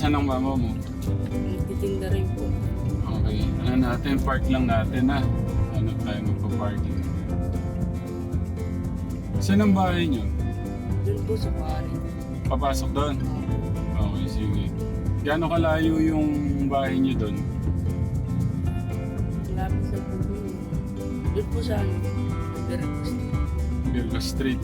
Nasaan ang mama mo? Nagtitinda rin po. Okay. Ano natin, park lang natin ha. Ano tayo magpa-parking. Saan ang bahay niyo? Doon po sa pari. Papasok doon? Okay, sige. Gaano kalayo yung bahay niyo doon? Lapit sa po doon. Po sa ano. Veracruz. Virgo Street.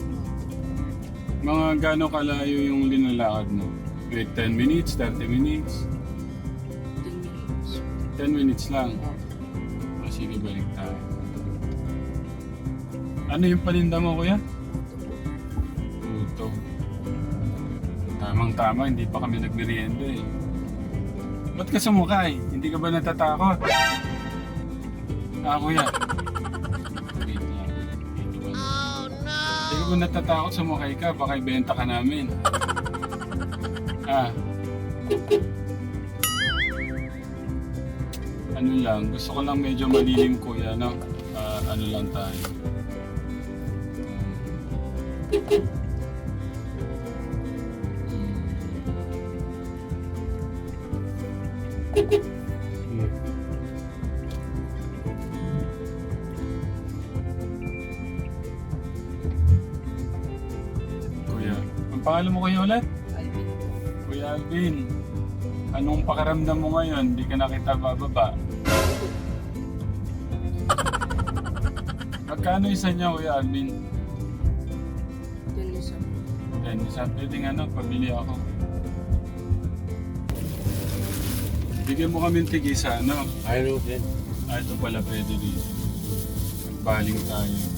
Mga gaano kalayo yung linalakad mo? Wait, 10 minutes, 30 minutes? 10 minutes. 10 minutes lang. Oh, O sige, balik tayo. Ano yung paninda mo, kuya? Puto. Tamang-tama, hindi pa kami nagmerienda eh. Ba't ka sumukay? Hindi ka ba natatakot? Ah, kuya. Oh, no! Hindi ka ba natatakot sumakay ka? Baka ibenta ka namin. Ah. Ano lang, gusto ko lang medyo malilim kuya, no? Ah, ano lang tayo. Kuya, ang pangalan mo kuya ulit? Alvin, anong pakaramdam mo ngayon? Hindi ka nakita bababa. Magkano isa niya, Kuya Alvin? Doon isa. Then, isa pwede nga no, pabili ako. Bigyan mo kami ng tigisa, ano? Ayaw din. Ah, ito pala pwede dito. Magbaling tayo.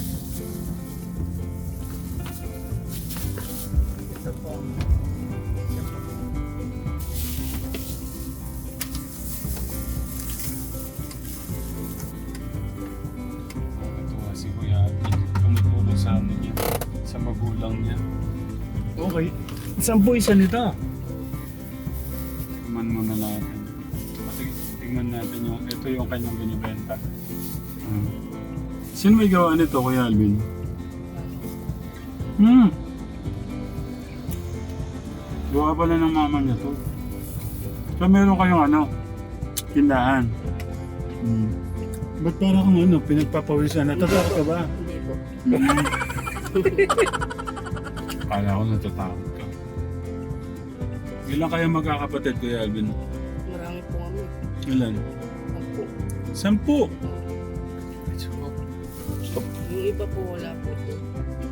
Saan po isa nito? Tingnan muna natin. Pati, tingnan natin yung, ito yung kanyang binibenta. Hmm. Sino may gawa nito, Kuya Alvin? Hmm. Gawa pala ng mama niya to. So meron kayong ano, tindahan. Hmm. Ba't parang kung ano, pinagpapawisan? Natatakot ka ba? Hindi po. Hmm. Kala ko natatakot. Ilan kayo magkakapatid, Kuya Alvin? Marami po kami. Ilan? Po. Sampu. Yung iba po wala po.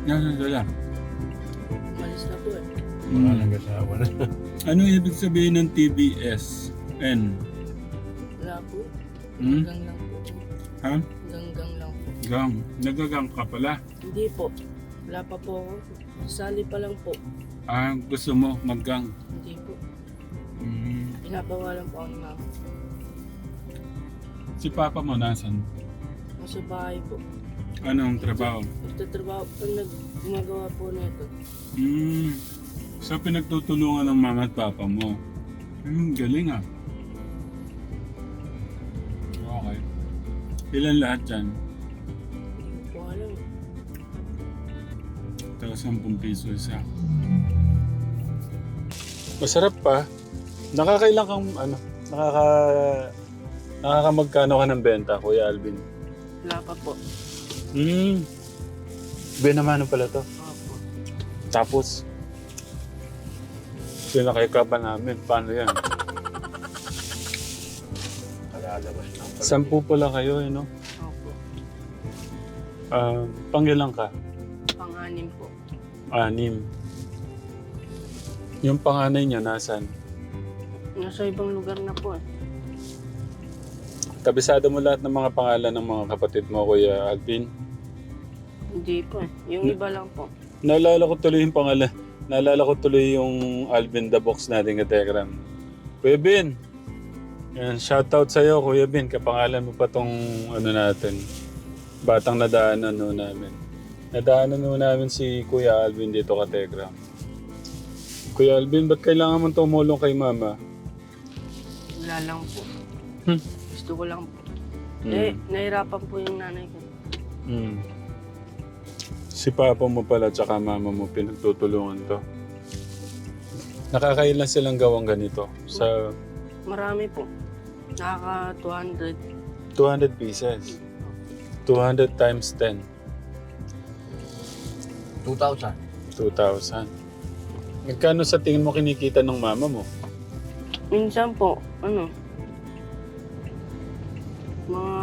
Nasaan sila? Malis na po eh. Wala nang asawa na. Ano ibig sabihin ng TBS? N? Wala po. Hmm? Gang lang po. Ha? Ganggang lang po. Gang. Nagagang ka pala. Hindi po. Wala pa po ako. Sali pa lang po. Ah, gusto mo maggang. Hindi po. Hmm. Pinabawalan po ako ng mama. Si Papa mo nasan? Nasa bahay po. Anong trabaho? Nagtatrabaho pag nag gumagawa po nito. Hmm. So pinagtutulungan ng mama at papa mo. Hmm, galing ah. Okay. Ilan lahat dyan? Hindi ko po alam. Ito, 10 piso isa. Masarap pa. Nakakailan kang ano, nakaka nakakamagkano ka ng benta, Kuya Alvin? Wala pa po. Hmm. Benamano pala to. Opo. Tapos, pinakay ka ba namin? Paano yan? Kalalabas ng pala. Sampu pala kayo, eh, no? Opo. Ah, pangilang ka? Pang-anim po. Anim. Yung panganay niya, nasan? Nasa ibang lugar na po eh. Kabisado mo lahat ng mga pangalan ng mga kapatid mo, Kuya Alvin? Hindi po eh. Yung iba lang po. Naalala ko tuloy yung pangalan. Naalala ko tuloy yung Alvin the Box natin ka Telegram. Kuya Ben. Yan, shoutout sa'yo, Kuya Ben. Kapangalan mo pa tong ano natin. Batang nadaanan no namin. Nadaanan no namin si Kuya Alvin dito ka Telegram. Kuya Alvin, ba't kailangan mong tumulong kay Mama? Wala lang po. Hmm. Gusto ko lang po. Mm. Eh, nahirapan po yung nanay ko. Mm. Si papa mo pala tsaka mama mo pinagtutulungan to. Nakakailan silang gawang ganito? Sa Marami po. Nakaka 200. 200 pieces. 200 times 10. 2,000. 2,000. Magkano sa tingin mo kinikita ng mama mo? Minsan po, ano, mga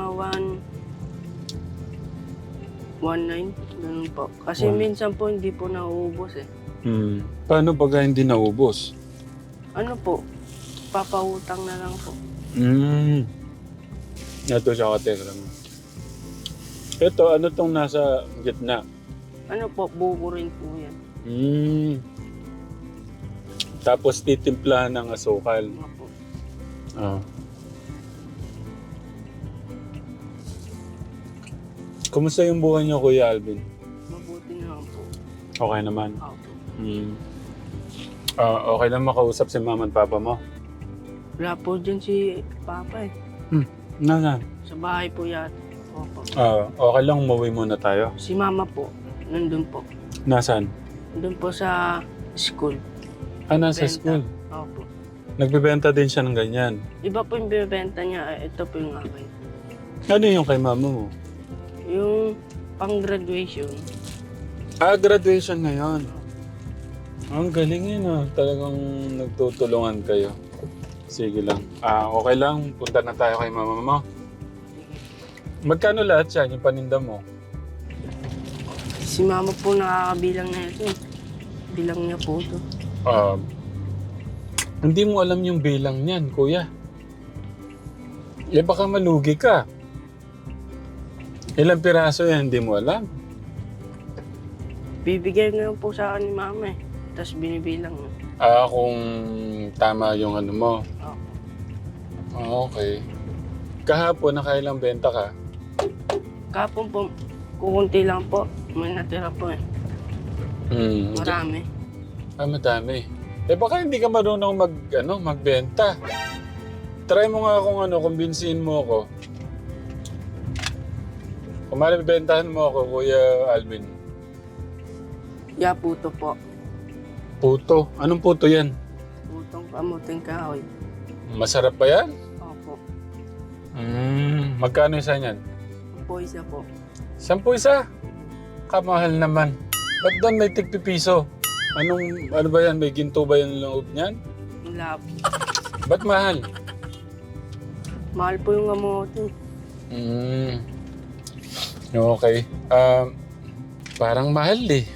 1, 1.9, ganun po. Kasi One. minsan po hindi po nauubos eh. Hmm. Paano pag hindi naubos? Ano po, papautang na lang po. Hmm. Ito siya kategram. Ito, ano tong nasa gitna? Ano po, buko rin po yan. Hmm. Tapos titimplahan ng asukal. Ano po. Ah. Kumusta yung buhay niyo, Kuya Alvin? Mabuti na po. Okay naman. Opo. Hmm. Ah, okay lang makausap si mama at papa mo. Wala po dyan si Papa eh. Nana. Sa bahay po yata. Opo. Ah, okay lang umuwi muna tayo. Si Mama po, nandun po. Nasaan? Nandun po sa school. Ah, nasa Benta. school. Opo. Nagbebenta din siya ng ganyan. Iba po yung binibenta niya, eh, ito po yung akin. Ano yung kay mama mo? Yung pang graduation, Ah, graduation ngayon. Ang galing yun ah. Talagang nagtutulungan kayo. Sige lang. Ah, okay lang. Punta na tayo kay mama mo. Magkano lahat yan, yung paninda mo? si Mama po nakakabilang na ito. Bilang niya po ito. Ah, hindi mo alam yung bilang niyan, kuya. Eh baka malugi ka. Ilang piraso yan, hindi mo alam. Bibigay na lang po sa akin ni Mama eh. Tapos binibilang. Ah, kung tama yung ano mo. Opo. Ah, okay. Kahapon, nakailang benta ka? Kapon po, kukunti lang po. May natira po eh. Hmm. Marami. Ah, madami. Eh baka hindi ka marunong mag, ano, magbenta. Try mo nga kung ano, kumbinsihin mo ako. Kung malibentahan mo ako, Kuya Alvin. Ya puto po. Puto. Anong puto yan? Putong kamuting kahoy. Masarap ba yan? Opo. Hmm. Magkano isa niyan? Po isa po. Sampu isa? Kamahal naman. Ba't doon may tigpipiso? Anong, ano ba yan? May ginto ba yung loob niyan? Yung lab. Ba't mahal? Mahal po yung kamote. Hmm. Okay. Um, parang mahal eh.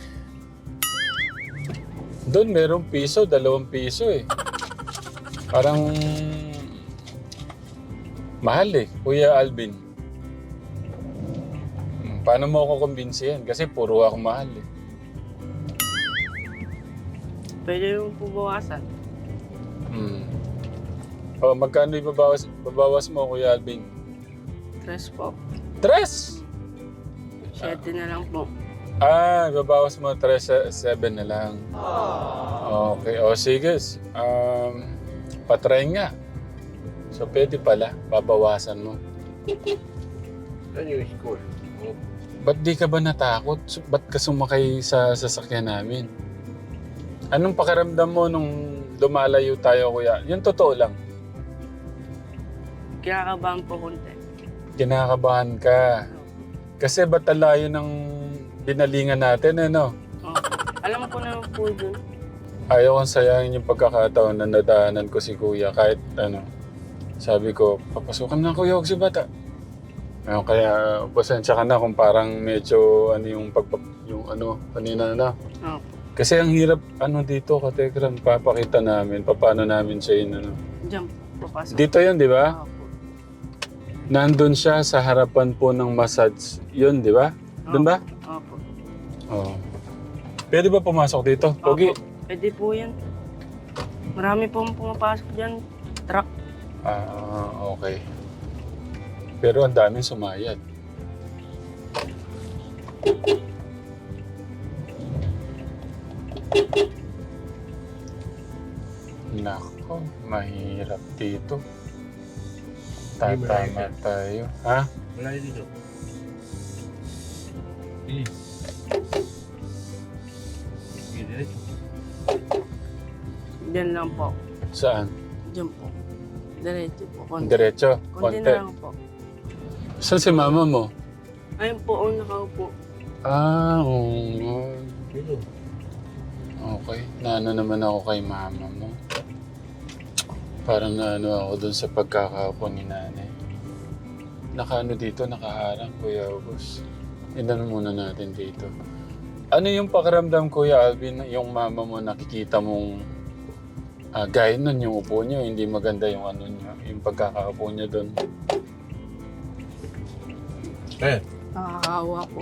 Doon merong piso, dalawang piso eh. Parang mahal eh, Kuya Alvin. Hmm, Paano mo ako kumbinsihin? Kasi puro ako mahal eh. Pwede yung pubawasan. Hmm. Oh, magkano ibabawas, babawas mo, Kuya Alvin? Tres po. Tres! Siyete na lang po. Ah, babawas mo 3, 7 na lang. Okay, o sige. Um, patry nga. So, pwede pala, babawasan mo. Yan yung school. Oh, Ba't di ka ba natakot? Ba't ka sumakay sa sasakyan namin? Anong pakiramdam mo nung lumalayo tayo, kuya? Yung totoo lang. Kinakabahan po konti. Kinakabahan ka. Kasi ba't ang layo ng binalingan natin, eh, no? Opo. Alam ko naman po dun. Ayaw kong sayangin yung pagkakataon na nadaanan ko si kuya kahit ano. Sabi ko, papasukan na kuya, huwag si bata. Ayun, kaya pasensya ka na kung parang medyo ano yung pag yung ano kanina na. Opo. Kasi ang hirap ano dito katekram papakita namin paano namin siya yun ano. Diyan po pasok. Dito yun, di ba? Opo. Nandun siya sa harapan po ng massage. Yun, di ba? Doon ba? Opo. Oo. Pwede ba pumasok dito? Pogi? Opo. Pwede po yan. Marami pong pumapasok dyan. Truck. Ah, okay. Pero ang daming sumayad. Nako, mahirap dito. Tatama tayo. Ha? Wala yun dito. Diretso. Diyan lang po. Saan? Diyan po. Diretso po. Konti. Diretso? Konti Konti. na lang po. Saan si mama mo? Ayun po, ang nakaupo. Ah, oo. Dito. Okay. Naano naman ako kay mama mo. Parang naano ako dun sa pagkakaupo ni nanay. Nakaano dito, nakaharang, Kuya August. Inano muna natin dito. Ano yung pakiramdam, Kuya Alvin, yung mama mo nakikita mong ah, gaya nun yung upo niyo, hindi maganda yung ano niya, yung pagkakaupo niya dun. Eh. Nakakaawa po.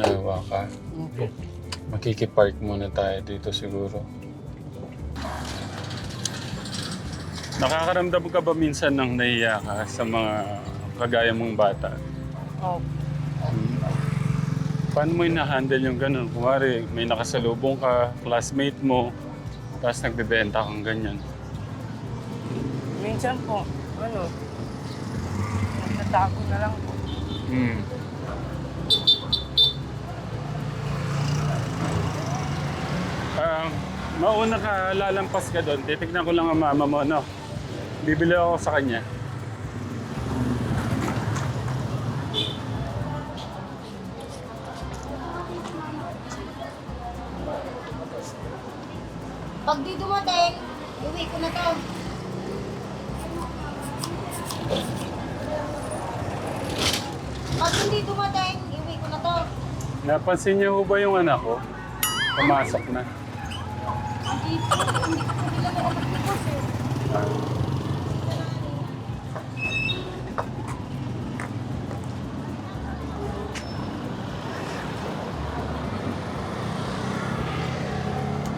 Nawa ka. Opo. Makikipark muna tayo dito siguro. Nakakaramdam ka ba minsan ng naiya ka sa mga kagaya mong bata? Opo. Hmm. Paano mo ina-handle yung ganun? Kumari, may nakasalubong ka, classmate mo, tapos nagbebenta kang ganyan. Minsan po, ano, nagtatago na lang po. Hmm. Ah, mauna ka, lalampas ka doon. Titignan ko lang ang mama mo, no? Bibili ako sa kanya. Pag di dumating, iwi ko na to. Pag hindi dumating, iwi ko na to. Napansin niyo ho ba yung anak ko? Pumasok na. Hindi po, hindi ko nila nakapagpipos eh. Ah.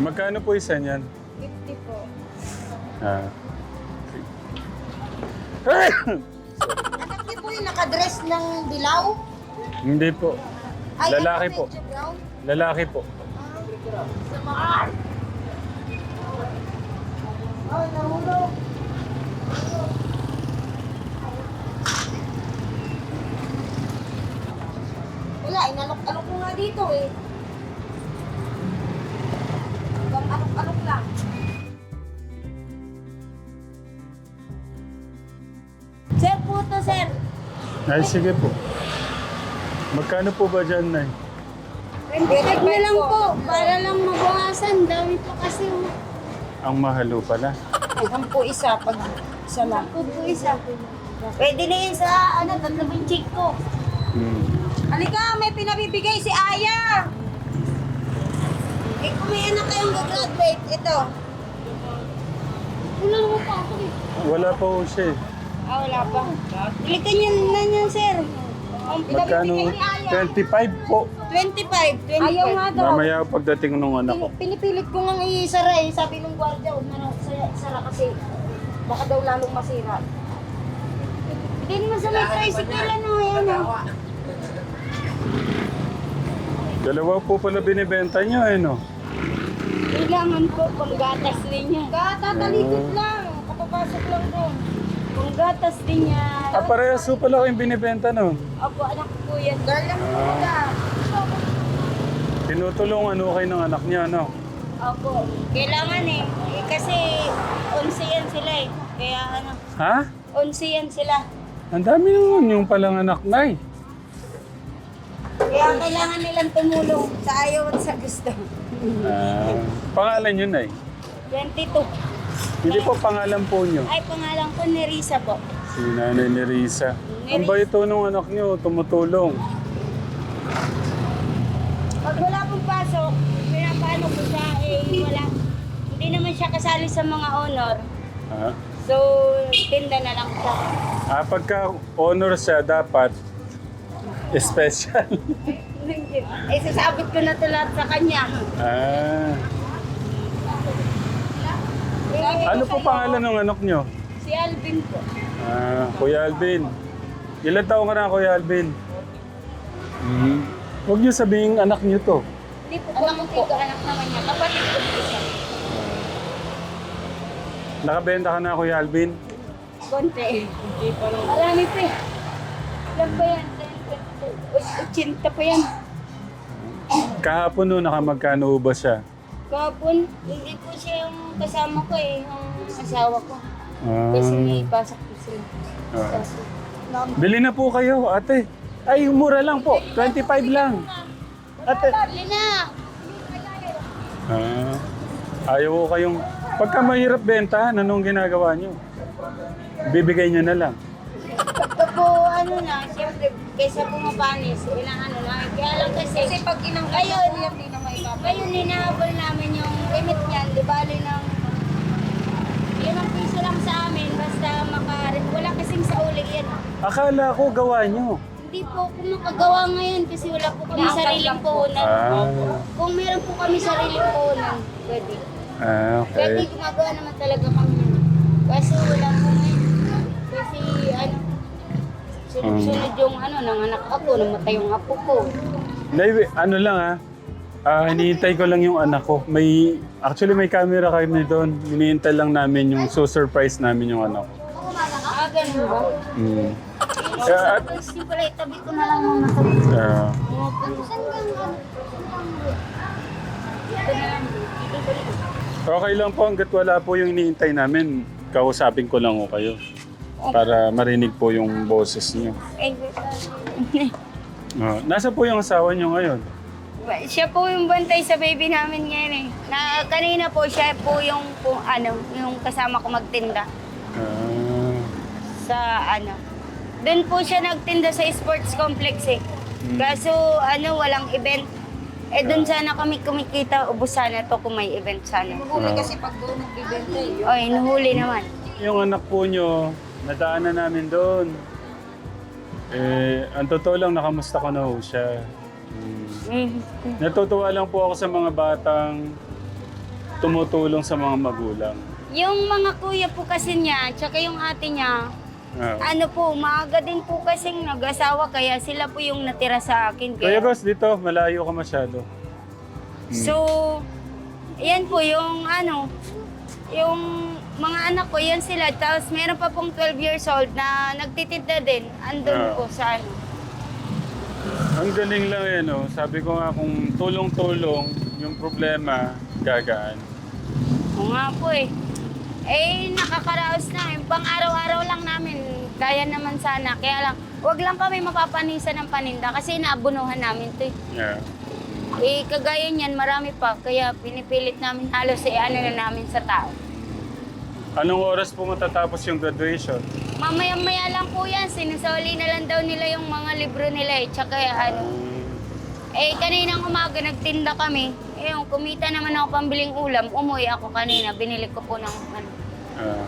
Magkano po isa niyan? 50 po. Ah. Anak niyo po yung nakadress ng dilaw? Hindi po. Ay, Lalaki ano, po. medyo brown? Lalaki po. Nahulog. Wala, inalok-alok ko nga dito eh. Hanggang alok-alok lang. Sir po to, sir. Ay, sige po. Magkano po ba dyan, Nay? Check na lang po, para lang mabawasan. Dami pa kasi. oh. Ang mahalo pala. Ang po isa, pag isa lang. Ang po isa. Pwede na yun sa, ano, tatlong check ko. Hmm. Halika, may pinabibigay si Aya. Eh, kung may anak kayong gagraduate, ito. Wala naman pa ako eh. Wala pa po siya eh. Ah, wala pa. Balikan yan na yan, sir. Ang Magkano? pinabibigay ni Aya. 25 po. 25. 25. Ayaw nga daw. Mamaya pagdating nung anak ko. Pin- Pinipilit ko nga isara eh. Sabi nung gwardiya, huwag na isara kasi baka daw lalong masira. Hindi naman sa may tricycle ano, yan oh. Dalawa po pala binibenta niyo eh, no? Kailangan po panggatas din niya. Katatalikod lang. Kapapasok lang doon. Panggatas din niya. Ah, parehas po pala kayong binibenta, no? Opo, anak ko po yan. Galang mo na. Tinutulungan ho kayo ng anak niya, no? Opo. Kailangan eh. eh kasi 11 yan sila eh. Kaya ano, Ha? 11 yan sila. Ang dami naman yung palang anak, Nay. Kaya kailangan nilang tumulong sa ayaw at sa gusto. Ah, pangalan yun, Nay. 22. Hindi po pangalan po niyo. Ay, pangalan ko ni Risa po. Si Nanay ni Risa. Ni Ang bait po nung anak niyo, tumutulong. Pag wala pong pasok, pinapaano ko siya, eh, wala. Hindi naman siya kasali sa mga honor. Ha? So, tinda na lang siya. Ah, pagka honor siya, dapat special. eh, sasabit ko na ito lahat sa kanya. ah. Ano po pangalan ng anak niyo? Si Alvin po. Ah, Kuya Alvin. Ilan taong ka na, Kuya Alvin? Hmm. Huwag niyo sabihin anak niyo to. Hindi po anak ko po. anak naman niya. Kapatid ko po siya. Nakabenta ka na, Kuya Alvin? konti. Marami pa eh. Ilan ba yan? 80 pa yan. Kahapon no, nakamagkano ba siya? Kahapon, hindi po siya yung kasama ko eh, yung asawa ko. Ah, Kasi may pasok po sila. ah. Nam- Bili na po kayo, ate. Ay, mura lang po. 25 lang. Ate. Bili na! Ah, ayaw ko kayong... Pagka mahirap bentahan, anong ginagawa nyo? Bibigay nyo na lang. Pagka po, ano na, siyempre, kaysa pumapanis, ilang ano lang. Kaya lang kasi, kasi pag inang ngayon, hindi na may Ngayon, hinahabol namin yung limit niyan, di bali ng limang piso lang sa amin, basta maka, wala kasing sa uling yan. Akala ko gawa nyo. Hindi po ako makagawa ngayon kasi wala po kami sariling puhunan. Ah, Kung meron po kami sariling puhunan, pwede. ah Pwede okay. gumagawa naman talaga kami. Kasi wala po ngayon. Kasi ano, sunod-sunod yung ano, nanganak ako, namatay yung apo ko. Nay, ano lang ah. Ah, hinihintay ko lang yung anak ko. May, actually may camera kami doon. Hinihintay lang namin yung so-surprise namin yung anak ko. Ah, ganun ba? Mm. Yung Yeah, at- surprise niyo pala, itabi ko na lang muna sa Ah, okay lang po hanggat wala po yung hinihintay namin. Kausapin ko lang ko kayo. Para marinig po yung boses niyo. Eh, Ah, nasa po yung asawa niyo ngayon? Siya po yung bantay sa baby namin ngayon eh. Na kanina po siya po yung po, ano, yung kasama ko magtinda Ah, sa ano. Doon po siya nagtinda sa sports complex eh. Hmm. Kaso ano, walang event. Eh doon sana kami kumikita, ubos sana to kung may event sana. ah. pag doon nagbibenta eh. Oy, nuhuli naman. Yung anak po nyo, nadaanan namin doon. Eh, ang totoo lang, nakamusta ko na ho siya. Mm. Mm. Natutuwa lang po ako sa mga batang tumutulong sa mga magulang. Yung mga kuya po kasi niya, tsaka yung ate niya, Ah. ano po, maaga din po kasing nag-asawa kaya sila po yung natira sa akin. Kuya Kaya, Ross, dito, malayo ka masyado. so, yan po yung ano, yung mga anak ko, yan sila. Tapos meron pa pong 12 years old na nagtitinda din. Andun Ah. po sa ano. Ang galing lang yan, oh. Sabi ko nga kung tulong-tulong, yung problema, gagaan. Oo nga po eh. Eh, nakakaraos na. Yung pang araw-araw lang namin, kaya naman sana. Kaya lang, wag lang kami mapapanisan ng paninda kasi naabunuhan namin to eh. Yeah. Eh, kagaya niyan, marami pa. Kaya pinipilit namin halos eh, ano na namin sa tao. Anong oras po matatapos yung graduation? Mamaya-maya lang po yan. Sinusoli na lang daw nila yung mga libro nila eh. Tsaka ano. Eh, kaninang umaga nagtinda kami. Eh, yung kumita naman ako pambiling ulam. Umuwi ako kanina. Binili ko po ng ano. Ah.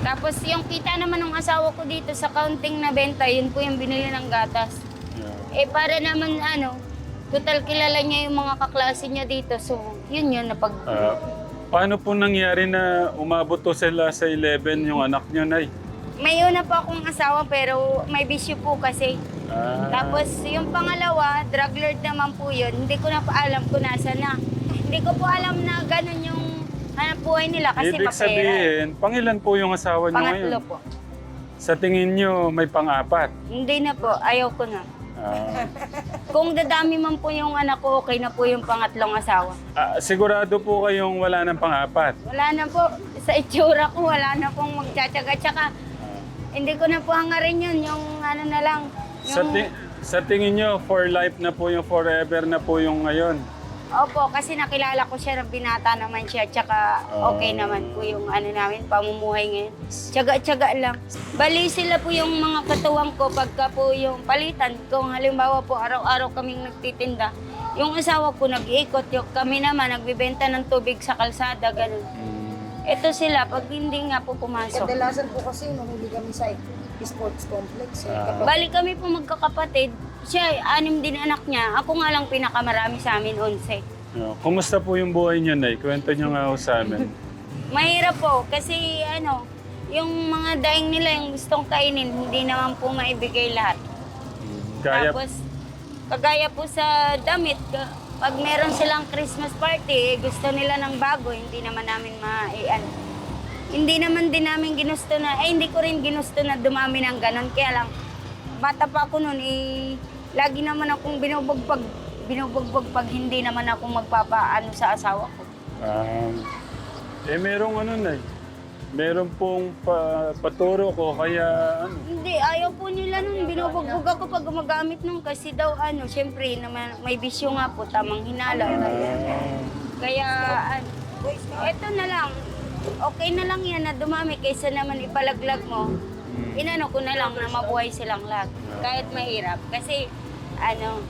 Tapos yung kita naman ng asawa ko dito sa counting na benta, yun po yung binili ng gatas. yeah. Eh, para naman ano, total kilala niya yung mga kaklase niya dito. So, yun yun, napag... Ah, paano po nangyari na umabot to sila sa 11 yung anak niyo, Nay? May una pa akong asawa pero may bisyo po kasi. Ah. Tapos yung pangalawa, drug lord naman po yun. Hindi ko na pa alam kung nasa na. Hindi ko po alam na ganun yung hanap buhay nila kasi Ibig mapera. sabihin, pangilan po yung asawa niyo Pangatlo ngayon? po. Sa tingin niyo, may pang-apat? Hindi na po, ayaw ko na. Ah. Kung dadami man po yung anak ko, okay na po yung pangatlong asawa. Ah, sigurado po kayong wala ng pang-apat? Wala na po, sa itsura ko, wala na pong magtsatsaga. Tsaka, hindi ko na po hangarin yun, yung ano na lang. Sa, Yung, ti- sa tingin niyo, for life na po yung forever na po yung ngayon? Opo, kasi nakilala ko siya, binata naman siya, tsaka okay Ah. naman po yung ano namin, pamumuhay ngayon. Tsaga-tsaga lang. Bali sila po yung mga katuwang ko pagka po yung palitan. Kung halimbawa po araw-araw kaming nagtitinda, yung asawa ko nag-iikot, yung kami naman nagbibenta ng tubig sa kalsada, ganun. Ito sila, pag hindi nga po pumasok. Kadalasan po kasi nahuli kami sa sports complex. Eh. Ah. Kapag Bali kami po magkakapatid. Siya, anim din anak niya. Ako nga lang pinakamarami sa amin, 11. Yeah. Kumusta po yung buhay niyo, Nay? Kwento niyo nga ho sa amin. Mahirap po kasi ano, yung mga daing nila yung gustong kainin, hindi naman po maibigay lahat. Kaya, Tapos, kagaya po sa damit, ka- pag meron silang Christmas party, eh, gusto nila ng bago, hindi naman namin ma ano. hindi naman din namin ginusto na, eh hindi ko rin ginusto na dumami ng ganon. Kaya lang, bata pa ako noon, eh, lagi naman akong binubugbag, binubugbag pag hindi naman ako magpapaano sa asawa ko. Ah, eh, merong ano na Meron pong pa, paturo ko, kaya ano. Hindi, ayaw po nila nun. Binubugbog ako pag gumagamit nun kasi daw ano, syempre naman may bisyo nga po, tamang hinala. Kaya, kaya ano, eto na lang. Okay na lang yan na dumami kaysa naman ipalaglag mo. Inano ko na lang na mabuhay silang lahat. Kahit mahirap. Kasi ano,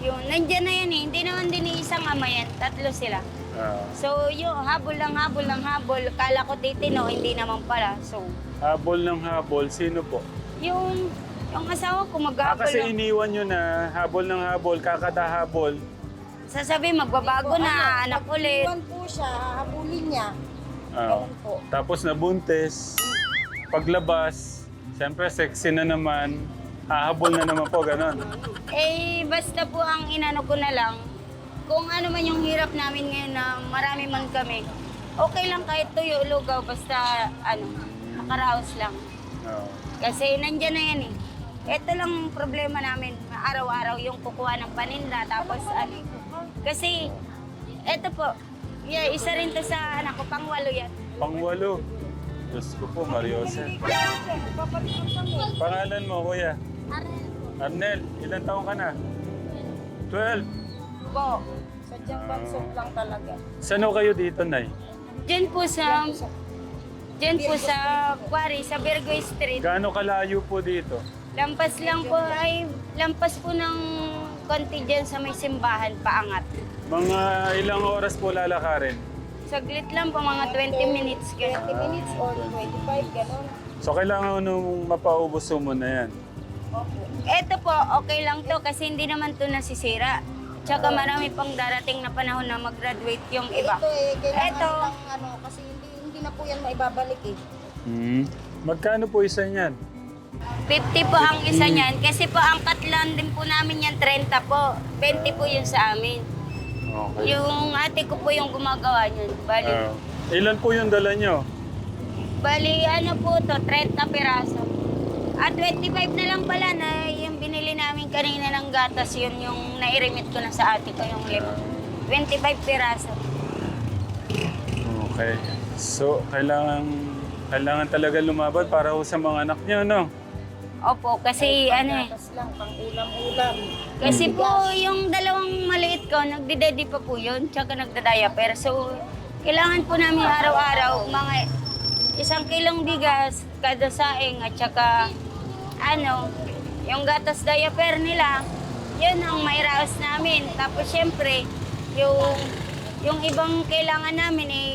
yung nandyan na yan eh. Hindi naman din isang ama yan. Tatlo sila. Ah, So, yung habol lang habol lang habol. Kala ko titino, hindi naman pala. So, habol ng habol, sino po? yung yung asawa ko Ah, maghabol kasi lang. iniwan nyo na habol ng habol, kakata habol. Sasabi magbabago na, anak ulit. Iwan po siya, hahabulin niya. Ah, Ganun po. tapos nabuntis, paglabas, siyempre sexy na naman, hahabol na naman po, ganon. Eh, basta po ang inano ko na lang, kung ano man yung hirap namin ngayon na marami man kami, okay lang kahit tuyo, lugaw, basta ano, makaraos lang. Kasi nandyan na yan eh. Ito lang ang problema namin, araw-araw yung kukuha ng paninda, tapos ano, kasi, eto po, yeah, isa rin to sa anak ko, pangwalo yan. Pangwalo. Diyos ko po, Mariose. Pangalan mo, kuya? Arnel, ilan taong ka na? 12. Po, Sadyang bansot lang talaga. Saan ho kayo dito, Nay? dyan po sa, dyan po sa Quarry, sa Virgo Street. Gaano kalayo po dito? Lampas lang po ay lampas po ng konti dyan sa may simbahan paangat. Mga ilang oras po lalakarin? Saglit lang po mga 20 minutes kayo. 20 minutes or 25, ganun. So kailangan nung mapaubos mo na yan. Opo. Eto po, okay lang to kasi hindi naman to nasisira. Tsaka marami pang darating na panahon na mag-graduate yung iba. Ito eh, kailangan Ito. ng ano, kasi hindi, hindi na po yan maibabalik eh. Hmm. Magkano po isa niyan? 50 po ang isa niyan kasi po ang katlan din po namin yan 30 po. 20 po yun sa amin. Okay. Yung ate ko po yung gumagawa niyan. Bali, Ah, ilan po yung dala nyo? Bali, ano po to, 30 piraso. At 25 na lang pala na yung binili namin kanina ng gatas, yun yung nairimit ko na sa ate ko yung lima. 25 piraso. Okay. So, kailangan kailangan talaga lumaban para ho sa mga anak niyo, no? Opo, kasi ano eh. Tapos lang, pang ulam-ulam. Kasi po yung dalawang maliit ko, nagdidedi pa po yun, tsaka nagdadiaper. So, kailangan po namin araw-araw mga isang kilong bigas kada saing at tsaka ano, yung gatas diaper nila, yun ang mairaos namin. Tapos syempre, yung yung ibang kailangan namin eh,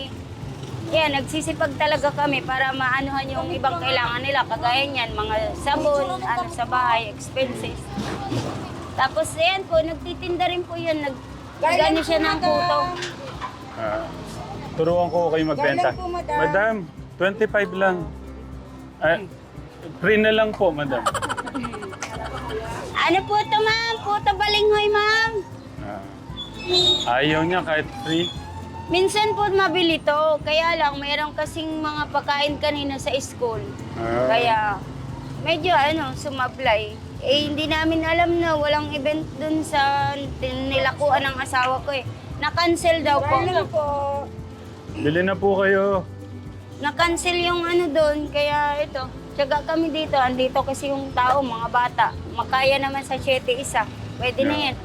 yan, nagsisipag talaga kami para maanuhan yung ibang kailangan nila. Kagaya niyan, mga sabon, ano sa bahay, expenses. Tapos yan po, nagtitinda rin po yun. Nag, nagano siya ng puto. Ah, turuan ko kayo magbenta. Madam? Madam, 25 lang. Ah, free na lang po, madam. Ano po ito, ma'am? Puto balinghoy, ma'am. Ah, ayaw niya kahit free. Minsan po mabili to. Kaya lang, mayroon kasing mga pagkain kanina sa school. Ah, Kaya, medyo ano, sumablay. Eh, hindi namin alam na walang event dun sa nilakuan ng asawa ko eh. Na-cancel daw po, bili na po kayo. Na-cancel yung ano doon, kaya ito. Tiyaga kami dito, andito kasi yung tao, mga bata. Makaya naman sa 7 isa. Pwede na yan.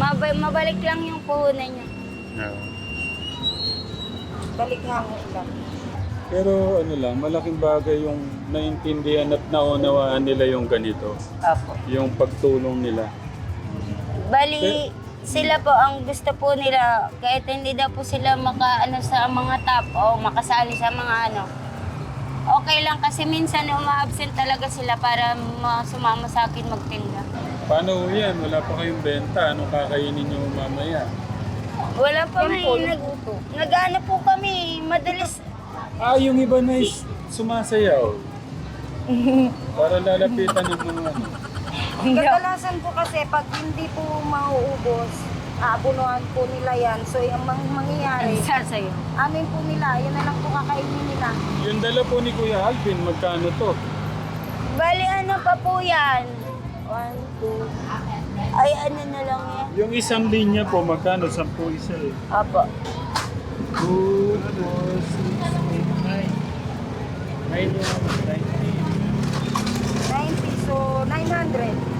Mab- mabalik lang yung puhunan niya. Ah. balik hango lang. Pero ano lang, malaking bagay yung naintindihan at naunawaan nila yung ganito. Apo. Yung pagtulong nila. Bali, sila po ang gusto po nila, kahit hindi daw po sila makaano sa mga top o makasali sa mga ano. Okay lang kasi minsan uma-absent talaga sila para ma- sumama sa akin magtinda. Paano ho yan? Wala pa kayong benta. Anong kakainin nyo mamaya? Wala pa may nag, nag-ano po kami, madalas Ah, yung iba na is sumasayaw. Para lalapitan ng mga ano. Kadalasan po kasi pag hindi po mauubos, aabunuhan po nila yan. So, yung mang mangyayari, ano Isa sa'yo. amin po nila, yan na lang po kakainin nila. Yung dala po ni Kuya Alvin, magkano to? Bali, ano pa po yan? One, two. Ay, ano na lang yan? Yung isang linya po, magkano? Sampu isa eh. Apo. 2, 4, 6, 8, 9. 9 yung 90. 90, so 900.